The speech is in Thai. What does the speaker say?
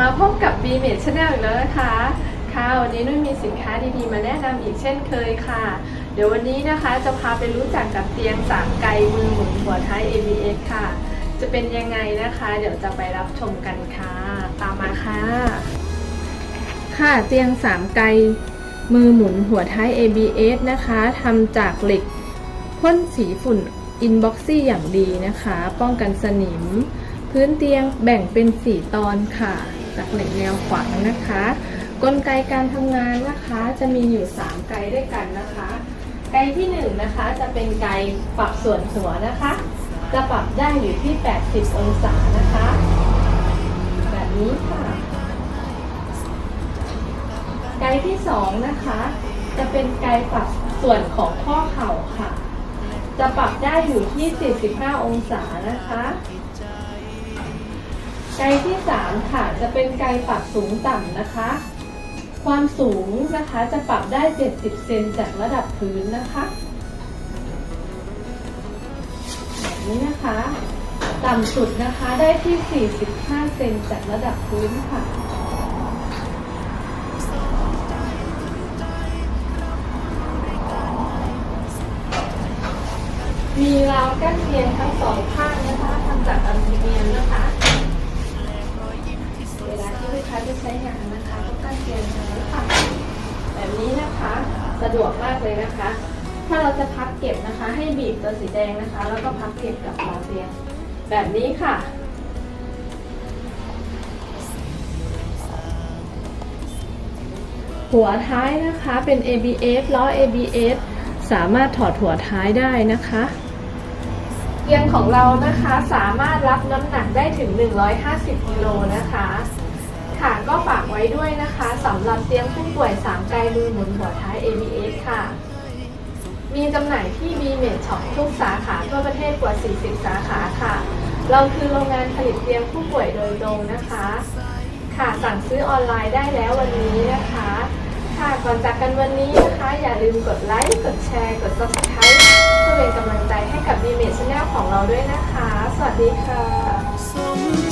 มาพบกับ b m a d Channel อีกแล้วนะคะ ค่ะ วันนี้นุ่นมีสินค้าดีๆ มาแนะนำอีกเช่นเคยค่ะ เดี๋ยววันนี้นะคะจะพาไปรู้จักกับเตียงสามไกลมือหมุนหัวท้าย ABS ค่ะ จะเป็นยังไงนะคะ เดี๋ยวจะไปรับชมกันค่ะ ตามมาค่ะ ค่ะเตียงสามไกลมือหมุนหัวท้าย ABS นะคะทำจากเหล็กพ่นสีฝุ่นอินบ็อกซี่อย่างดีนะคะ ป้องกันสนิม พื้นเตียงแบ่งเป็น 4 ตอนค่ะ จากเหล็กแนวขวางนะคะ กลไกการทำงานนะคะจะมีอยู่ 3 ไกด้วยกันนะคะ ไกที่1นะคะจะเป็นไกปรับส่วนหัวนะคะ จะปรับได้อยู่ที่ 80 องศานะคะ แบบนี้ค่ะ ไกด์ที่สองนะคะ จะเป็นไกด์ปรับส่วนของข้อเข่าค่ะ จะปรับได้อยู่ที่ 45 องศานะคะ ไกด์ที่สามค่ะ จะเป็นไกด์ปรับสูงต่ำนะคะ ความสูงนะคะจะปรับได้ 70 เซนจากระดับพื้นนะคะแบบนี้นะคะ ต่ำสุดนะคะได้ที่ 45 เซนจากระดับพื้นค่ะมีราวกั้นเตียงทั้งสองข้างนะคะทำจากอลูมิเนียมนะคะ ค้าจะใช้งานนะคะก็กั้นเตียงแบบนี้ค่ะแบบนี้นะคะสะดวกมากเลยนะคะ ถ้าเราจะพับเก็บนะคะ ให้บีบตัวสีแดงนะคะ แล้วก็พับเก็บกับราวเตียงแบบนี้ค่ะหัวท้ายนะคะเป็น ABS ล้อ ABS สามารถถอดหัวท้ายได้นะคะเตียงของเรานะคะสามารถรับน้ำหนักได้ถึง 150กิโลนะคะ ค่ะก็ฝากไว้ด้วยนะคะสำหรับเตียงผู้ป่วย3ไกลมือหมุนหัวท้าย ABS ค่ะ มีจำหน่ายที่ b m a d Shop ทุกสาขาทั่วประเทศกว่า 40 สาขาค่ะ เราคือโรงงานผลิตเตียงผู้ป่วยโดยตรงนะคะ ค่ะสั่งซื้อออนไลน์ได้แล้ววันนี้นะคะ ค่ะก่อนจากกันวันนี้นะคะ อย่าลืมกดไลค์กดแชร์ กด subscribe เพื่อเป็นกำลังใจให้กับ d m a d Channel ของเราด้วยนะคะ สวัสดีค่ะ